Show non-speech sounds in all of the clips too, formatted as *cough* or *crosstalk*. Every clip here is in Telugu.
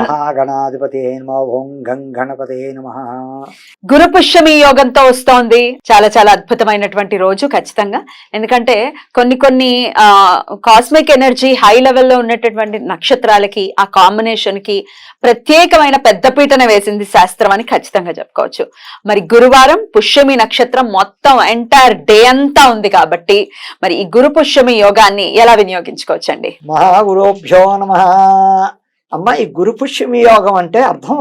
మహాగణాధిపతి నమ ఓం గం గణపతి నమ. గురు పుష్యమి యోగంతో వస్తోంది. చాలా చాలా అద్భుతమైనటువంటి రోజు ఖచ్చితంగా. ఎందుకంటే కొన్ని కొన్ని ఆ కాస్మిక్ ఎనర్జీ హై లెవెల్లో ఉన్నటువంటి నక్షత్రాలకి ఆ కాంబినేషన్కి ప్రత్యేకమైన పెద్దపీటన వేసింది శాస్త్రం అని ఖచ్చితంగా చెప్పుకోవచ్చు. మరి గురువారం పుష్యమి నక్షత్రం మొత్తం ఎంటైర్ డే అంతా ఉంది కాబట్టి మరి ఈ గురు పుష్యమి యోగాన్ని ఎలా వినియోగించుకోవచ్చండి? మహాగురుభ్యో నమ. అమ్మ ఈ గురు యోగం అంటే అర్థం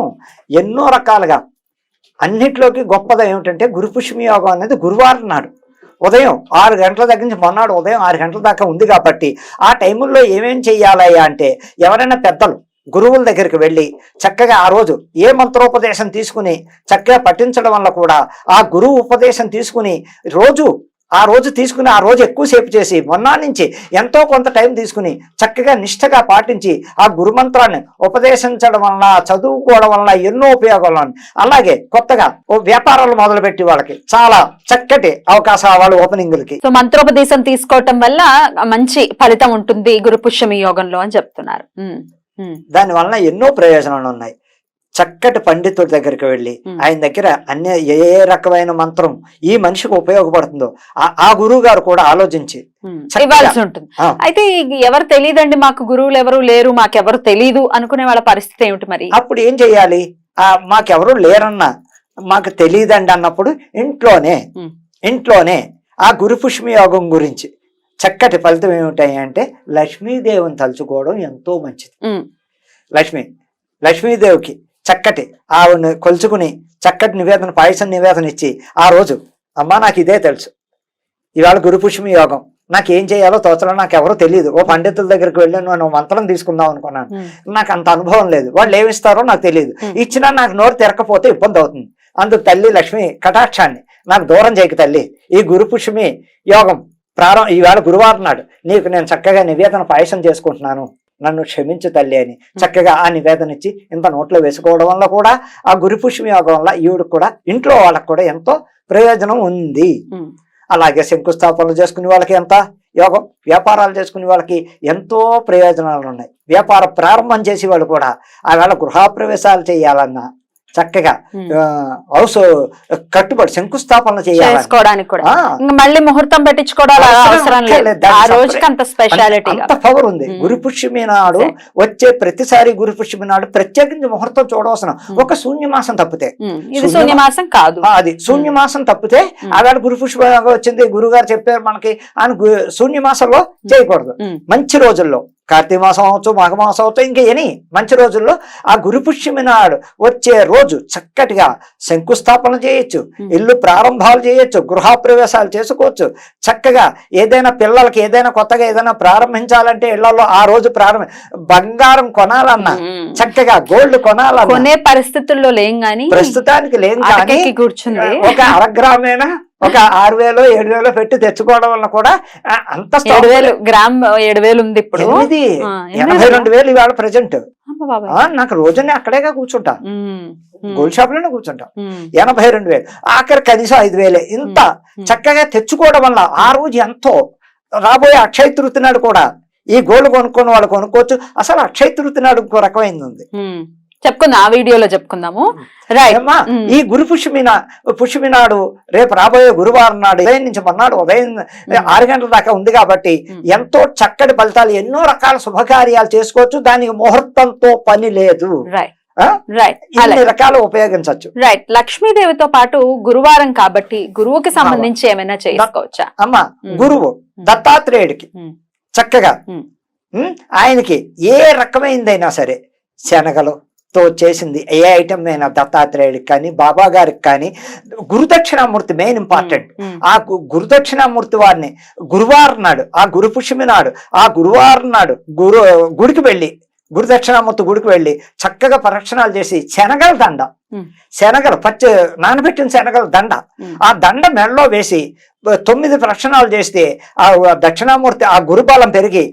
ఎన్నో రకాలుగా. అన్నిట్లోకి గొప్పది ఏమిటంటే గురు యోగం అనేది గురువారం నాడు. ఉదయం ఆరు గంటల దగ్గర నుంచి మొన్నాడు ఉదయం ఆరు గంటల దాకా ఉంది కాబట్టి ఆ టైముల్లో ఏమేం చెయ్యాలయ్యా అంటే ఎవరైనా పెద్దలు గురువుల దగ్గరికి వెళ్ళి చక్కగా ఆ రోజు ఏ మంత్రోపదేశం తీసుకుని చక్కగా పఠించడం వల్ల కూడా ఆ గురువు ఉపదేశం తీసుకుని రోజు ఆ రోజు తీసుకుని ఆ రోజు ఎక్కువసేపు చేసి మొన్నా నుంచి ఎంతో కొంత టైం తీసుకుని చక్కగా నిష్ఠగా పాటించి ఆ గురుమంత్రాన్ని ఉపదేశించడం వలన చదువుకోవడం వలన ఎన్నో ఉపయోగాలు ఉన్నాయి. అలాగే కొత్తగా ఓ వ్యాపారాలు మొదలుపెట్టి వాళ్ళకి చాలా చక్కటి అవకాశాలు వాళ్ళు ఓపెనింగ్లకి. సో మంత్రోపదేశం తీసుకోవటం వల్ల మంచి ఫలితం ఉంటుంది గురు పుష్యమి యోగంలో అని చెప్తున్నారు. దాని వలన ఎన్నో ప్రయోజనాలు ఉన్నాయి. చక్కటి పండితుడి దగ్గరికి వెళ్ళి. ఆయన దగ్గర అన్ని ఏ ఏ రకమైన మంత్రం ఈ మనిషికి ఉపయోగపడుతుందో ఆ- గురువు గారు కూడా ఆలోచించి. ఇవ్వాల్సి ఉంటుంది. అయితే ఎవరు తెలియదండి మాకు గురువులు ఎవరు లేరు మాకెవరు తెలీదు అనుకునే వాళ్ళ పరిస్థితి ఏమిటి మరి అప్పుడు ఏం చెయ్యాలి ఆ మాకెవరు లేరన్నా మాకు తెలియదండి అన్నప్పుడు ఇంట్లోనే. ఇంట్లోనే ఆ గురు పుష్మి యోగం గురించి చక్కటి ఫలితం ఏమిటాయి అంటే లక్ష్మీదేవిని తలుచుకోవడం ఎంతో మంచిది లక్ష్మి లక్ష్మీదేవికి చక్కటి ఆవిడని కొలుచుకుని చక్కటి నివేదన పాయసం నివేదన ఇచ్చి ఆ రోజు అమ్మా నాకు ఇదే తెలుసు. ఇవాళ గురు పుష్మి యోగం. నాకు ఏం చేయాలో తోచలో నాకు ఎవరో తెలియదు ఓ పండితుల దగ్గరికి వెళ్ళి నేను మంత్రం తీసుకుందాం అనుకున్నాను. నాకు అంత అనుభవం లేదు. వాళ్ళు ఏమిస్తారో నాకు తెలియదు. ఇచ్చినా నాకు నోరు తిరగకపోతే ఇబ్బంది అవుతుంది. అందుకు తల్లి లక్ష్మి కటాక్షాన్ని నాకు దూరం చేయక తల్లి. ఈ గురు పుష్మి యోగం ప్రారంభం ఈవేళ గురువారం నాడు నీకు నేను చక్కగా నివేదన పాయసం చేసుకుంటున్నాను. నన్ను క్షమించు తల్లి అని చక్కగా ఆ నివేదన ఇచ్చి ఇంత నోట్లో వేసుకోవడం వల్ల కూడా ఆ గురు పుష్మి యోగం వల్ల ఈవిడ కూడా ఇంట్లో వాళ్ళకు కూడా ఎంతో ప్రయోజనం ఉంది. అలాగే శంకుస్థాపనలు చేసుకునే వాళ్ళకి ఎంత? యోగం. వ్యాపారాలు చేసుకునే వాళ్ళకి ఎంతో ప్రయోజనాలు ఉన్నాయి. వ్యాపార ప్రారంభం చేసే వాళ్ళు కూడా ఆవేళ గృహప్రవేశాలు చేయాలన్నా చక్కగా హౌస్ కట్టుబడి ఆ, ఇంకా మళ్ళీ ముహూర్తం పెట్టించుకోవడం అలా అవసరం అవసరం లేదు. అక్కర్లేదు. దానికి ఆ separate- రోజుకి అంత స్పెషాలిటీ అంత పవర్ ఉంది. గురు పుష్యమి నాడు. వచ్చే ప్రతిసారి గురు పుష్యమి నాడు ప్రత్యేకించి ముహూర్తం చూడవలసిన. ఒక శూన్యమాసం తప్పితే. ఇది శూన్యమా- శూన్యమాసం కాదు. అది. శూన్యమాసం తప్పితే. ఆవేళ గురు పుష్ప వచ్చింది గురుగారు చెప్పారు మనకి అని శూన్యమాసంలో చేయకూడదు. మంచి రోజుల్లో. కార్తీక మాసం అవచ్చు మాఘమాసం అవచ్చు ఇంకా ఎని మంచి రోజుల్లో ఆ గురు పుష్యమి నాడు వచ్చే రోజు చక్కటిగా శంకుస్థాపన చేయొచ్చు. ఇల్లు ప్రారంభాలు చేయొచ్చు గృహప్రవేశాలు చేసుకోవచ్చు చక్కగా ఏదైనా పిల్లలకి ఏదైనా కొత్తగా ఏదైనా ప్రారంభించాలంటే ఇళ్ళలో ఆ రోజు ప్రారంభ బంగారం కొనాలన్నా. చక్కగా గోల్డ్ కొనాలన్నా కొనే పరిస్థితుల్లో లేం గాని ప్రస్తుతానికి లేదు కానీ కూర్చుంది ఒక అరగ్రామేనా ఒక ఆరు వేలు ఏడు వేలు పెట్టి తెచ్చుకోవడం వల్ల కూడా అంత ఏడు వేలు గ్రామ్ ఏడు వేలు ఉంది ఇప్పుడు. ఎనిమిది ఎనభై రెండు వేలు ఇవాళ ప్రజెంట్. నాకు రోజునే అక్కడేగా కూర్చుంటా. గోల్డ్ షాప్లోనే కూర్చుంటా. ఎనభై రెండు వేలు. ఆఖరి కనీసం ఐదు వేలే. ఇంత. చక్కగా తెచ్చుకోవడం వల్ల ఆ రోజు ఎంతో రాబోయే అక్షయ తృతి నాడు కూడా ఈ గోల్డ్ కొనుక్కున్న వాళ్ళు కొనుక్కోవచ్చు. అసలు అక్షయ తృతి నాడు ఇంకో రకమైంది ఉంది. చెప్పుకుందాం ఆ వీడియోలో చెప్పుకుందాము. రైట్. ఈ గురు పుష్యమి నా పుష్యమి నాడు రేపు రాబోయే గురువారం నాడు ఉదయం నుంచి మొన్నాడు ఉదయం ఆరు గంటల దాకా ఉంది కాబట్టి. ఎంతో చక్కటి ఫలితాలు ఎన్నో రకాల శుభకార్యాలు చేసుకోవచ్చు దానికి ముహూర్తంతో పని లేదు. రైట్? రైట్ రకాలు ఉపయోగించవచ్చు రైట్ లక్ష్మీదేవితో పాటు గురువారం కాబట్టి గురువుకి సంబంధించి ఏమైనా చేసుకోవచ్చా? అమ్మ. గురువు దత్తాత్రేయుడికి. చక్కగా. ఆయనకి ఏ రకమైందైనా సరే శనగలు తో చేసింది ఏ ఐటమ్ అయినా దత్తాత్రేయుడికి కానీ బాబా గారికి కానీ గురుదక్షిణామూర్తి మెయిన్ ఇంపార్టెంట్ ఉమ్, ఆ గు- గురుదక్షిణామూర్తి వారిని గురువారం నాడు ఆ గురు పుష్యమి నాడు ఆ గురువారం నాడు గురు గుడికి వెళ్ళి గురు దక్షిణామూర్తి గుడికి వెళ్ళి చక్కగా ప్రదక్షిణాలు చేసి శనగల దండ ఉమ్. శనగలు పచ్చి నానబెట్టిన శనగల దండ. ఆ దండ మెడలో వేసి తొమ్మిది ప్రదక్షిణాలు చేస్తే ఆ దక్షిణామూర్తి ఆ గురుబలం పెరిగి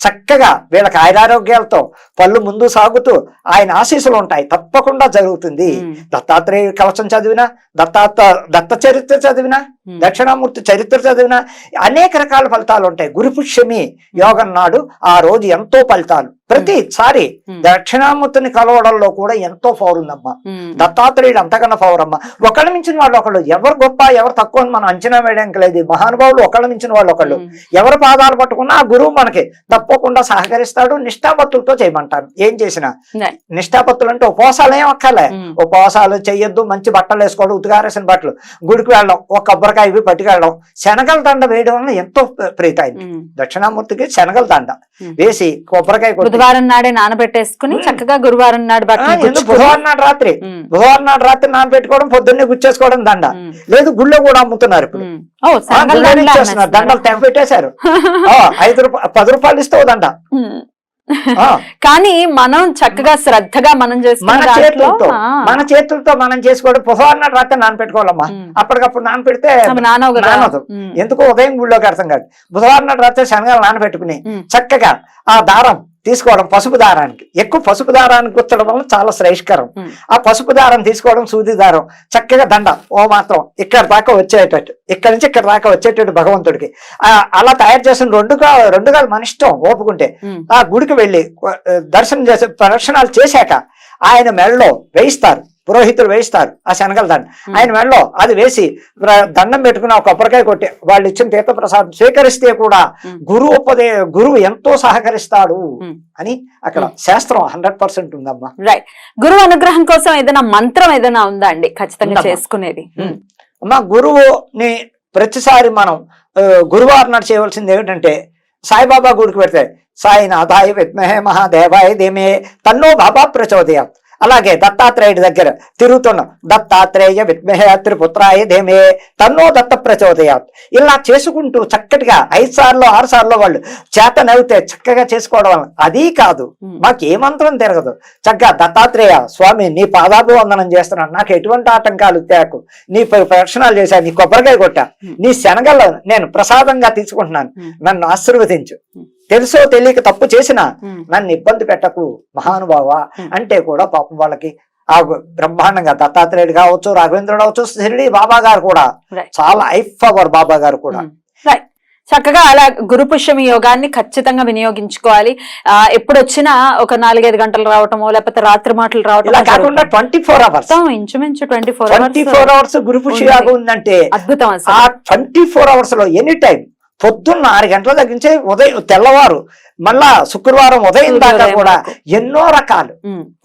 చక్కగా వీళ్ళకి ఆయురారోగ్యాలతో పళ్ళు ముందు సాగుతూ ఆయన ఆశీస్సులు ఉంటాయి తప్పకుండా జరుగుతుంది. దత్తాత్రేయ కవచం చదివినా దత్తాత్ర దత్త చరిత్ర చదివినా. దక్షిణామూర్తి చరిత్ర చదివినా అనేక రకాల ఫలితాలు ఉంటాయి గురు పుష్యమి యోగం నాడు ఆ రోజు ఎంతో ఫలితాలు ప్రతిసారి. దక్షిణామూర్తిని కలవడంలో కూడా ఎంతో పవర్ ఉందమ్మా. దత్తాత్రేయుడు అంతకన్నా పవర్ అమ్మా ఒకళ్ళ మించిన వాళ్ళు ఒకళ్ళు ఎవరు గొప్ప ఎవరు తక్కువ మనం అంచనా వేయడానికి లేదు మహానుభావులు ఒకళ్ళ మించిన వాళ్ళు ఒకళ్ళు. ఎవరి పాదాలు పట్టుకున్నా ఆ గురువు మనకి తప్పకుండా సహకరిస్తాడు నిష్ఠాపత్తులతో చేయమంటారు ఏం చేసినా. నిష్ఠాపత్తులు అంటే ఉపవాసాలు ఏం అక్కర్లే. ఉపవాసాలు చెయ్యొద్దు మంచి బట్టలు వేసుకోవడం ఉతిగారేసిన బట్టలు గుడికి వెళ్ళడం ఒక కొబ్బరికాయ ఇవి పట్టుకెళ్ళడం శనగల దండ వేయడం వల్ల ఎంతో ప్రీతి అయింది. దక్షిణామూర్తికి శనగల దండ. వేసి కొబ్బరికాయ బుధవారం నాడే నానబెట్టేసుకుని. చక్కగా గురువారం నాడు బుధవారం నాడు రాత్రి. బుధవారం నాడు రాత్రి నానబెట్టుకోవడం పొద్దున్నే గుచ్చేసుకోవడం దండ. లేదు గుళ్ళో కూడా అమ్ముతున్నారు ఇప్పుడు దండలు ఇచ్చేస్తున్నారు. దండలు అమ్మేస్తున్నారా? తెగ పెట్టేశారు. *laughs* ఆ, ఐదు రూపాయలు పది రూపాయలు ఇస్తే ఓ దండ కానీ మనం చక్కగా శ్రద్ధగా మనం మన చేతులతో మన చేతులతో మనం చేసుకోవడం బుధవారం నాడు రాత్రి నానపెట్టుకోవాలమ్మా. అప్పటికప్పుడు నానపెడితే నానదు. ఎందుకు ఉదయం గుళ్ళోకి అర్థం కాదు బుధవారం నాడు రాత్రి శనగలు నానబెట్టుకుని. చక్కగా ఆ దారం తీసుకోవడం పసుపు దారానికి. ఎక్కువ పసుపు దారానికి గుచ్చడం వల్ల చాలా శ్రేష్కరం. ఆ పసుపు దారం తీసుకోవడం సూది దారం. చక్కగా దండ. ఓ మాత్రం ఇక్కడ దాకా వచ్చేటట్టు. ఇక్కడ నుంచి ఇక్కడ దాకా వచ్చేటట్టు భగవంతుడికి. ఆ, అలా తయారు చేసిన రెండుగా రెండుగా మన ఇష్టం ఓపుకుంటే. ఆ గుడికి వెళ్ళి దర్శనం చేసే ప్రదక్షిణాలు చేశాక ఆయన మెడలో వేయిస్తారు. పురోహితులు వేయిస్తారు ఆ శనగల దండ ఆయన మెడలో అది వేసి దండం పెట్టుకుని ఒక కొబ్బరికాయ కొట్టి వాళ్ళు ఇచ్చిన తీర్థప్రసాదం స్వీకరిస్తే కూడా. గురువు ఉపదే గురువు ఎంతో సహకరిస్తాడు. అని అక్కడ. శాస్త్రం హండ్రెడ్ పర్సెంట్ ఉందమ్మా రైట్ గురువు అనుగ్రహం కోసం ఏదైనా మంత్రం ఏదైనా ఉందా అండి ఖచ్చితంగా. చేసుకునేది. అమ్మా గురువుని ప్రతిసారి మనం ఆ, గురువారం నాడు చేయవలసింది ఏమిటంటే సాయిబాబా గుడికి పెడితే సాయినాథాయ విద్మహే మహాదేవాయ ధీమే తన్నో బాబా ప్రచోదయాత్ అలాగే దత్తాత్రేయుడి దగ్గర తిరుగుతున్నాం దత్తాత్రేయ విద్మహే త్రిపుత్రాయ ధీమే తన్నో దత్త ప్రచోదయాత్ ఇలా చేసుకుంటూ చక్కటిగా ఐదు సార్లు ఆరు సార్లు వాళ్ళు చేత నవ్వితే చక్కగా చేసుకోవడం వల్ల అదీ కాదు. మాకు ఏ మంత్రం తిరగదు. చక్కగా దత్తాత్రేయ స్వామి నీ పాదాభివందనం చేస్తున్నాను. నాకు ఎటువంటి ఆటంకాలు తేకు. నీ ప్ర- ప్రదక్షిణాలు చేశా నీ కొబ్బరికాయ కొట్టా. నీ శనగల్లో నేను ప్రసాదంగా తీసుకుంటున్నాను. నన్ను ఆశీర్వదించు. తెలుసో తెలియక తప్పు చేసినా. నన్ను ఇబ్బంది పెట్టకు మహానుభావ. అంటే కూడా పాపం వాళ్ళకి ఆ బ్రహ్మాండంగా దత్తాత్రేయుడు కావచ్చు రాఘవేంద్రుడు కావచ్చు షిరిడి బాబా గారు కూడా. చాలా ఐఫ్ అవర్ బాబా గారు కూడా చక్కగా అలా గురు పుష్యమి యోగాన్ని ఖచ్చితంగా వినియోగించుకోవాలి ఆ, ఎప్పుడు వచ్చినా ఒక నాలుగైదు గంటలు రావటమో లేకపోతే రాత్రి మాటలు జరుగుతుంది. ట్వంటీ ఫోర్ అవర్స్ ఇంచుమించు twenty four twenty four hours గురు పుష్య ఉంది. యాగం ఉందంటే అద్భుతం ట్వంటీ ఫోర్ అవర్స్లో ఎనీ టైం పొద్దున్న ఆరు గంటల తగ్గించే ఉదయం తెల్లవారు మళ్ళా శుక్రవారం ఉదయం దాకా కూడా. ఎన్నో రకాలు.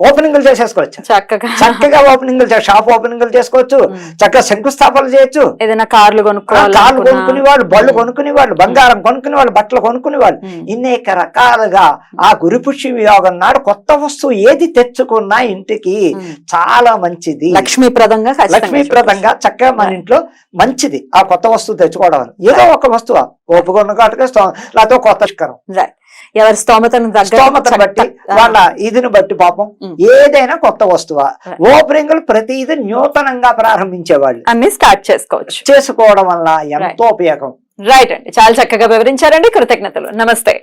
ఓపెనింగ్లు చేసేసుకోవచ్చు చక్కగా చక్కగా ఓపెనింగ్లు షాప్ ఓపెనింగ్లు చేసుకోవచ్చు. చక్కగా శంకుస్థాపనలు చేయొచ్చు ఏదైనా కార్లు కొనుక్కోవాలి కార్లు కొనుక్కునే వాళ్ళు బళ్ళు. కొనుక్కునే వాళ్ళు బంగారం కొనుక్కునే వాళ్ళు బట్టలు కొనుక్కునే వాళ్ళు ఉమ్. ఇన్నేక రకాలుగా ఆ గురుపుష్య యోగం నాడు కొత్త వస్తువు ఏది తెచ్చుకున్నా ఇంటికి. చాలా మంచిది లక్ష్మీప్రదంగా లక్ష్మీప్రదంగా చక్కగా మన ఇంట్లో మంచిది ఆ కొత్త వస్తువు తెచ్చుకోవడం. ఏదో ఒక వస్తువు ఓపుకున్న కాటుగా స్తో- లేకపోతే కొత్త. ఎవరి స్తోమతను స్తోమతను బట్టి వాళ్ళ ఇదిని బట్టి పాపం. ఏదైనా కొత్త వస్తువా. ఓపెనింగ్లు ప్రతిది నూతనంగా ప్రారంభించేవాళ్ళు. అన్ని స్టార్ట్ చేసుకోవచ్చు. చేసుకోవడం వల్ల ఎంతో ఉపయోగం. రైట్ అండి. చాలా చక్కగా వివరించారండి. కృతజ్ఞతలు. నమస్తే.